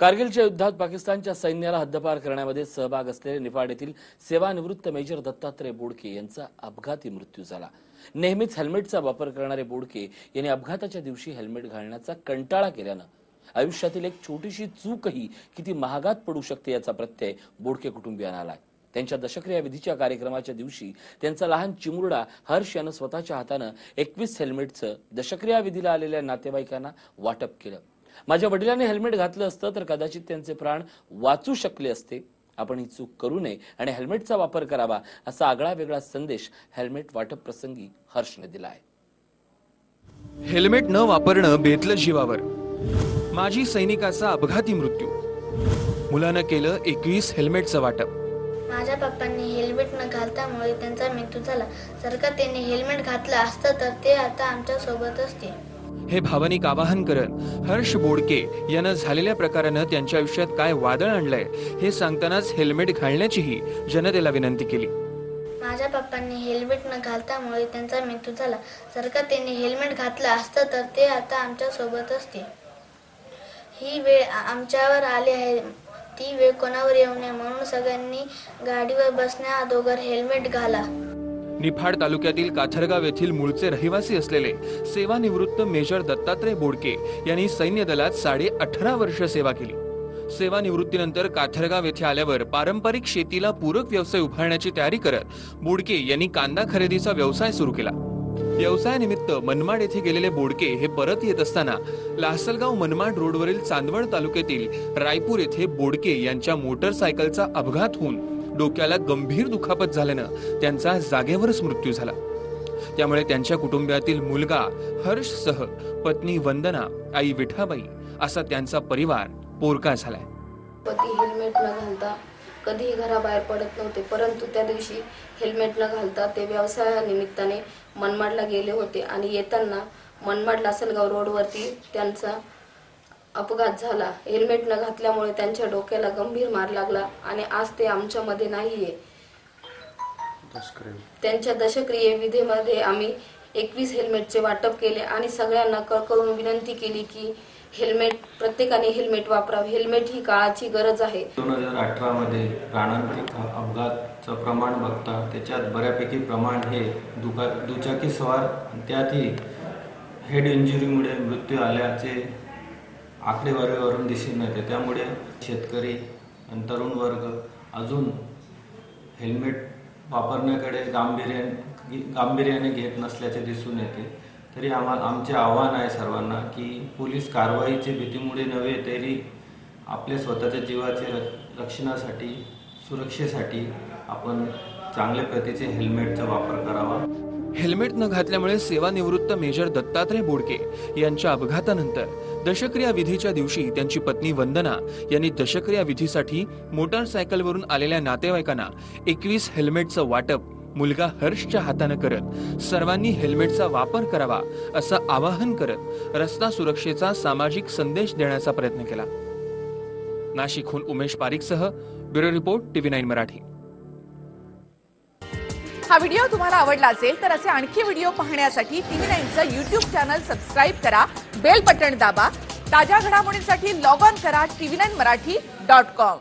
कारगिलच्या युद्धात पाकिस्तानच्या सैन्याला हद्दपार करण्यामध्ये सहभाग असलेले निफाड येथील सेवानिवृत्त मेजर दत्तात्रय बोडके यांचा अपघाती मृत्यू झाला. नेहमीच हेल्मेटचा वापर करणारे बोडके यांनी अपघाताच्या दिवशी हेल्मेट घालण्याचा कंटाळा केल्यानं आयुष्यातील एक छोटीशी चूकही किती महागात पडू शकते याचा प्रत्यय बोडके कुटुंबियांना आलाय. त्यांच्या दशक्रिया विधीच्या कार्यक्रमाच्या दिवशी त्यांचा लहान चिमुरडा हर्ष यानं स्वतःच्या हातानं एकवीस हेल्मेटचं दशक्रिया विधीला आलेल्या नातेवाईकांना वाटप केलं. माझ्या वडिलांनी हेल्मेट घातलं असतं तर कदाचित त्यांचे प्राण वाचू शकले असते. आपण ही चूक करू नये आणि हेल्मेटचा वापर करावा असा आगळा वेगळा संदेश हेल्मेट वाटप प्रसंगी हर्षने दिला आहे हेल्मेट न वापरणं बेतलं जीवावर. माजी सैनिकाचा अपघाती मृत्यू. मुलानं केलं एकवीस हेल्मेटचं वाटप. माझ्या पप्पांनी हेल्मेट न घालतामुळे त्यांचा मृत्यू झाला. जर का त्यांनी हेल्मेट घातलं असतं तर ते आता आमच्यासोबत असते हे भावनिक आवाहन करत हर्ष बोडके यानं झालेल्या प्रकारानं त्यांच्या आयुष्यात काय वादळ आणलंय हे सांगतानाच हेल्मेट घालण्याचीही जनतेला विनंती केली. माझ्या पप्पांनी हेल्मेट न घालतामुळे त्यांचा मृत्यू झाला. जर का त्यांनी हेल्मेट घातलं असतं तर ते आता आमच्यासोबत असते ही वेळ आमच्यावर आली आहे. ती वेळ कोणावर येऊ नये म्हणून सगळ्यांनी गाडीवर बसण्या अगोदर हेल्मेट घाला. निफाड तालुक्यातील काथरगाव येथील मूळचे रहिवासी असलेले सेवानिवृत्त मेजर दत्तात्रय बोडके यांनी सैन्य दलात साडे अठरा वर्ष सेवा केली. सेवानिवृत्तीनंतर काथरगाव येथे आल्यावर पारंपरिक शेतीला पूरक व्यवसाय उभारण्याची तयारी करत बोडके यांनी कांदा खरेदीचा व्यवसाय सुरू केला. व्यवसायानिमित्त मनमाड येथे गेलेले बोडके हे परत येत असताना लासलगाव मनमाड रोडवरील चांदवड तालुक्यातील रायपूर येथे बोडके यांच्या मोटरसायकलचा अपघात होऊन डोक्याला गंभीर दुखापत झाल्यानं त्यांचा जागेवरच मृत्यू झाला. त्यामुळे त्यांच्या कुटुंबातील मुलगा हर्षसह पत्नी वंदना आई विठाबाई असा त्यांचा परिवार पोरका झालाय. पती हेल्मेट न घालता कधीही घराबाहेर पडत नव्हते परंतु त्या दिवशी हेल्मेट न घालता ते व्यवसायानिमित्ताने मनमाडला गेले होते आणि येताना मनमाड लासलगाव रोडवरती त्यांचा अपघात झाला. हेल्मेट न घातल्यामुळे त्यांच्या डोक्याला गंभीर मार लागला आणि आज ते आमच्यामध्ये नाहीये. त्यांच्या दशक्रिये विधेमध्ये आम्ही एकवीस हेल्मेटचे वाटप केले आणि सगळ्यांना कळकळून विनंती केली की हेल्मेट प्रत्येकाने हेल्मेट वापरावं. हेल्मेट ही काळाची गरज आहे. दोन हजार अठरामध्ये प्राणांतिक अपघातचं प्रमाण बघता त्याच्यात बऱ्यापैकी प्रमाण हे दुका दुचाकी सवार त्यातही हेड इंजुरीमुळे मृत्यू आल्याचे आकडेवारीवरून दिसून येते. त्यामुळे शेतकरी आणि तरुण वर्ग अजून हेल्मेट वापरण्याकडे गांभीर्याने गांभीर्याने घेत नसल्याचे दिसून येते. तरी आम्हा आमचे आव्हान आहे सर्वांना की पोलीस कारवाईचे भीतीमुळे नव्हे तरी आपल्या स्वतःच्या जीवाचे र रक्षणासाठी सुरक्षेसाठी आपण चांगल्या प्रतीचे हेल्मेटचा वापर करावा. हेल्मेट न घातल्यामुळे सेवानिवृत्त मेजर दत्तात्रय बोडके यांच्या अपघातानंतर दशक्रिया विधीच्या दिवशी त्यांची पत्नी वंदना यांनी दशक्रिया विधीसाठी मोटारसायकलवरून आलेल्या नातेवाईकांना एकवीस हेल्मेटचं वाटप मुलगा हर्षच्या हातानं करत सर्वांनी हेल्मेटचा वापर करावा असं आवाहन करत रस्ता सुरक्षेचा सामाजिक संदेश देण्याचा प्रयत्न केला. नाशिकहून Umesh पारिकसह bureau report TV nine Marathi. हा व्हिडिओ तुम्हाला आवडला असेल तर असे आणखी व्हिडिओ पाहण्यासाठी टीव्ही नाईनचं युट्यूब चॅनल सबस्क्राईब करा बेल बटन दाबा ताज्या घडामोडींसाठी लॉग ऑन करा TV nine Marathi dot com.